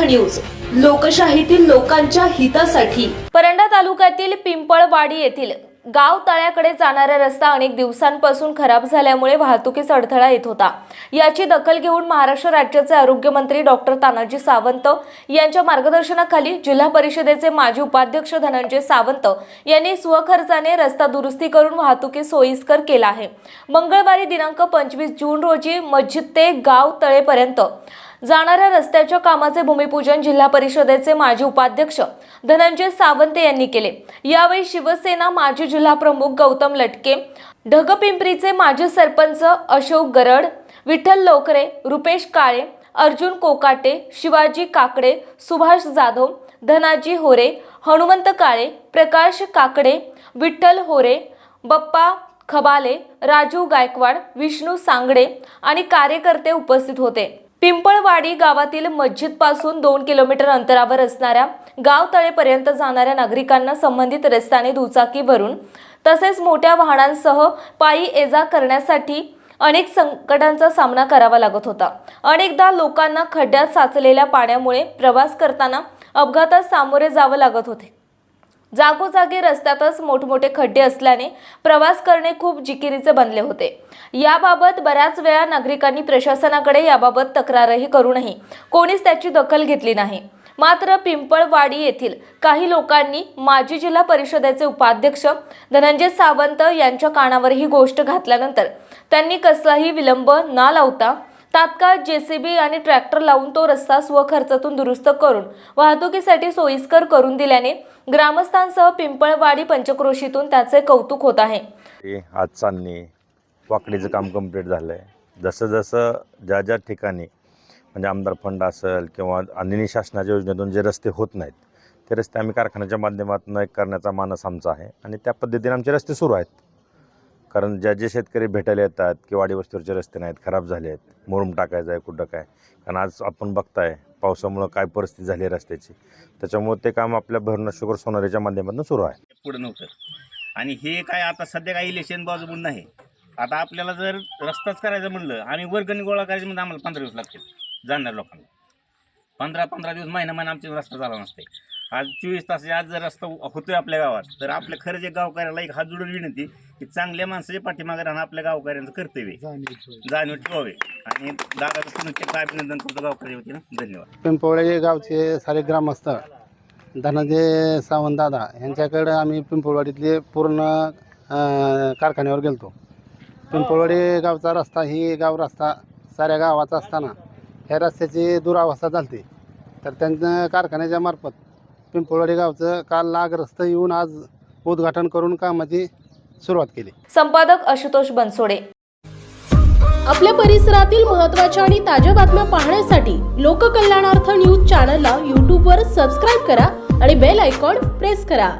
News. लोकशाहीतील लोकांच्या हितासाठी. परंडा तालुक्यातील पिंपळवाडी येथील गाव तळ्याकडे जाणारा रस्ता अनेक दिवसांपासून खराब झाल्यामुळे वाहतुकीस अडथळा येत होता. याची दखल घेऊन महाराष्ट्र राज्याचे आरोग्यमंत्री डॉक्टर तानाजी सावंत यांच्या मार्गदर्शनाखाली जिल्हा परिषदेचे माजी उपाध्यक्ष धनंजय सावंत यांनी स्वखर्चाने रस्ता दुरुस्ती करून वाहतुकी सोयीस्कर केला आहे. मंगळवारी दिनांक पंचवीस जून रोजी मस्जिद ते गाव तळेपर्यंत जाणाऱ्या रस्त्याच्या कामाचे भूमिपूजन जिल्हा परिषदेचे माजी उपाध्यक्ष धनंजय सावंत यांनी केले. यावेळी शिवसेना माजी जिल्हा प्रमुख गौतम लटके ढगपिंपरीचे माजी सरपंच अशोक गरड विठ्ठल लोकरे रुपेश काळे अर्जुन कोकाटे शिवाजी काकडे सुभाष जाधव धनाजी होरे हनुमंत काळे प्रकाश काकडे विठ्ठल होरे बप्पा खबाले राजू गायकवाड विष्णू सांगडे आणि कार्यकर्ते उपस्थित होते. पिंपळवाडी गावातील मस्जिदपासून दोन किलोमीटर अंतरावर असणाऱ्या गाव तळेपर्यंत जाणाऱ्या नागरिकांना संबंधित रस्त्याने दुचाकीवरून तसेच मोठ्या वाहनांसह पायी एजा करण्यासाठी अनेक संकटांचा सामना करावा लागत होता. अनेकदा लोकांना खड्ड्यात साचलेल्या पाण्यामुळे प्रवास करताना अपघातात सामोरे जावं लागत होते. जागोजागी रस्त्यातच मोठमोठे खड्डे असल्याने प्रवास करणे खूप जिकिरीचे बनले होते. याबाबत बऱ्याच वेळा नागरिकांनी प्रशासनाकडे याबाबत तक्रारही करूनही कोणीच त्याची दखल घेतली नाही. मात्र पिंपळवाडी येथील काही लोकांनी माजी जिल्हा परिषदेचे उपाध्यक्ष धनंजय सावंत यांच्या कानावर ही गोष्ट घातल्यानंतर त्यांनी कसलाही विलंब न लावता तात्काळ जेसीबी आणि ट्रॅक्टर लावून तो रस्ता स्वखर्चातून दुरुस्त करून वाहतुकीसाठी सोयीस्कर करून दिल्याने ग्रामस्थांसह पिंपळवाडी पंचक्रोशीतून त्याचे कौतुक होत आहे. आज चालणे वाकडीचं काम कंप्लीट झालं आहे जसं जसं ज्या ज्या ठिकाणी म्हणजे आमदार फंड असेल किंवा अन्य शासनाच्या योजनेतून जे रस्ते होत नाहीत ते रस्ते आम्ही कारखान्याच्या माध्यमातून एक करण्याचा मानस आमचा आहे आणि त्या पद्धतीने आमचे रस्ते सुरू आहेत. कारण ज्या जे शेतकरी भेटायला येतात की वाडीवस्तूरचे रस्ते नाहीत खराब झाले आहेत मुरुम टाकायचं आहे कुठं काय? कारण आज आपण बघताय पावसामुळं काय परिस्थिती झाली आहे रस्त्याची. त्याच्यामुळे ते काम आपल्या भरणा शुगर सोनारीच्या माध्यमातून सुरू आहे. पुढं नव्हतं. आणि हे काय आता सध्या काय इलेक्शन बाजू म्हणून नाही. आता आपल्याला जर रस्ताच करायचं म्हणलं आणि वर्गणी गोळा करायचं म्हणजे आम्हाला पंधरा दिवस लागतील. जाणार लोकांना. पंधरा पंधरा दिवस महिना महिना आमचे रस्ता झाला नसते आज चोवीस तास आज जर रस्ता होतोय आपल्या गावात तर आपल्या खरं जे गावकऱ्याला एक हात जोडून विनंती की चांगल्या माणसाच्या पाठीमागे राहणं आपल्या गावकऱ्यांचं कर्तव्य आहे. जाणीव ठेवावे. आणि दादाचं पुनश्च अभिनंदन करतो गावकऱ्या वतीनं. धन्यवाद. पिंपवळे गावचे सारे ग्रामस्थ धनंजय सावंत दादा यांच्याकडं आम्ही पिंपळवाडीतले पूर्ण अं, कारखान्यावर गेलतो. पिंपळवाडी गावचा रस्ता ही गाव रस्ता साऱ्या गावाचा असताना ह्या रस्त्याची दुरावस्था झाली तर त्यांचं कारखान्याच्या मार्फत पिंपळवाडी गावचं काल लागग्रस्त येऊन आज उद्घाटन करून कामाची सुरुवात केली. संपादक आशुतोष बनसोडे. आपल्या परिसरातील महत्त्वाच्या आणि ताज्या बातम्या पाहण्यासाठी लोककल्याणार्थ न्यूज चॅनलला यूट्यूबवर सबस्क्राईब करा आणि बेल आयकॉन प्रेस करा.